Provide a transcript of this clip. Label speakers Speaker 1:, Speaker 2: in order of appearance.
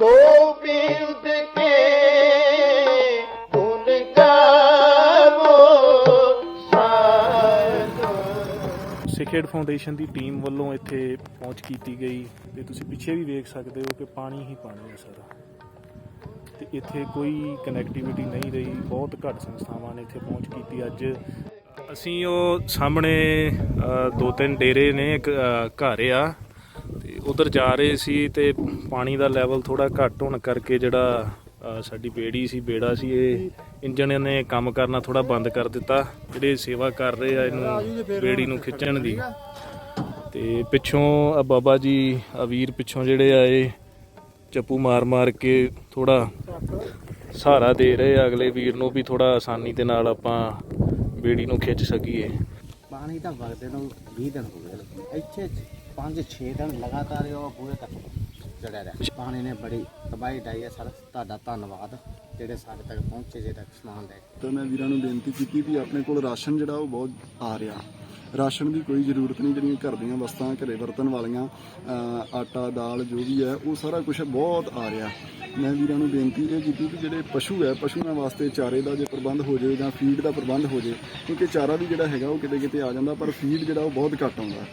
Speaker 1: Gobind foundation ਦੀ team ਵੱਲੋਂ ਇੱਥੇ ਪਹੁੰਚ ਕੀਤੀ ਗਈ ਤੇ ਤੁਸੀਂ ਪਿੱਛੇ ਵੀ ਵੇਖ ਸਕਦੇ ਹੋ ਕਿ ਪਾਣੀ ਹੀ ਪਾਣੀ ਹੈ ਸਾਰਾ ਤੇ ਇੱਥੇ ਕੋਈ ਕਨੈਕਟੀਵਿਟੀ ਨਹੀਂ ਰਹੀ ਬਹੁਤ ਘੱਟ ਸੰਸਥਾਵਾਂ ਨੇ ਇੱਥੇ ਪਹੁੰਚ ਕੀਤੀ ਅੱਜ ਅਸੀਂ ਉਹ ਸਾਹਮਣੇ ਦੋ ਤਿੰਨ ਡੇਰੇ ਨੇ ਇੱਕ ਘਰ ਆ ਉਧਰ ਜਾ ਰਹੇ ਸੀ ਤੇ ਪਾਣੀ ਦਾ ਲੈਵਲ ਥੋੜਾ ਘੱਟ ਹੋਣ ਕਰਕੇ ਜਿਹੜਾ ਸਾਡੀ ਬੇੜੀ ਸੀ, ਬੇੜਾ ਸੀ, ਇਹ ਇੰਜਣ ਨੇ ਕੰਮ ਕਰਨਾ ਥੋੜਾ ਬੰਦ ਕਰ ਦਿੱਤਾ। ਜਿਹੜੇ ਸੇਵਾ ਕਰ ਰਹੇ ਆ ਇਹਨੂੰ ਬੇੜੀ ਨੂੰ ਖਿੱਚਣ ਦੀ। ਤੇ ਪਿੱਛੋਂ ਆ ਬਾਬਾ ਜੀ, ਆ ਵੀਰ ਪਿੱਛੋਂ ਜਿਹੜੇ ਆਏ ਚੱਪੂ ਮਾਰ ਮਾਰ ਕੇ ਥੋੜਾ ਸਹਾਰਾ ਦੇ ਰਹੇ ਆ। ਅਗਲੇ ਵੀਰ ਨੂੰ ਵੀ ਥੋੜਾ ਆਸਾਨੀ ਦੇ ਨਾਲ ਆਪਾਂ ਬੇੜੀ ਨੂੰ ਖਿੱਚ ਸਕੀਏ।
Speaker 2: ਪਾਣੀ ਤਾਂ ਵਗਦੇ ਨੂੰ 20 ਦਿਨ ਹੋ ਗਏ। ਇੱਥੇ 5-6 ਦਿਨ ਲਗਾਤਾਰ ਹੀ ਉਹ ਪੂਰੇ ਤੱਕ ਚੜਿਆ ਰਿਹਾ। ਪਾਣੀ ਨੇ ਬੜੀ ਤਬਾਹੀ ਡਾਈ ਹੈ ਸਰ। ਤੁਹਾਡਾ ਧੰਨਵਾਦ ਜਿਹੜੇ ਸਾਡੇ ਤੱਕ ਪਹੁੰਚੇ, ਜੇ ਤੱਕ ਸਮਾਨ ਲੈ ਕੇ।
Speaker 3: ਤਾਂ ਮੈਂ ਵੀਰਾਂ ਨੂੰ ਬੇਨਤੀ ਕੀਤੀ ਵੀ ਆਪਣੇ ਕੋਲ ਰਾਸ਼ਨ ਜਿਹੜਾ ਉਹ ਬਹੁਤ ਆ ਰਿਹਾ। ਰਾਸ਼ਨ ਦੀ ਕੋਈ ਜ਼ਰੂਰਤ ਨਹੀਂ, ਜਿਹੜੀਆਂ ਘਰ ਦੀਆਂ ਵਸਤਾਂ, ਘਰੇ ਵਰਤਣ ਵਾਲੀਆਂ ਆਟਾ, ਦਾਲ ਜੋ ਵੀ ਹੈ, ਉਹ ਸਾਰਾ ਕੁਝ ਬਹੁਤ ਆ ਰਿਹਾ। ਮੈਂ ਵੀਰਾਂ ਨੂੰ ਬੇਨਤੀ ਇਹ ਕੀਤੀ ਕਿ ਜਿਹੜੇ ਪਸ਼ੂ ਹੈ, ਪਸ਼ੂਆਂ ਵਾਸਤੇ ਚਾਰੇ ਦਾ ਜੇ ਪ੍ਰਬੰਧ ਹੋ ਜਾਵੇ ਜਾਂ ਫੀਡ ਦਾ ਪ੍ਰਬੰਧ ਹੋ ਜਾਵੇ, ਕਿਉਂਕਿ ਚਾਰਾ ਵੀ ਜਿਹੜਾ ਹੈਗਾ ਉਹ ਕਿਤੇ ਕਿਤੇ ਆ ਜਾਂਦਾ, ਪਰ ਫੀਡ ਜਿਹੜਾ ਉਹ ਬਹੁਤ ਘੱਟ ਆਉਂਦਾ।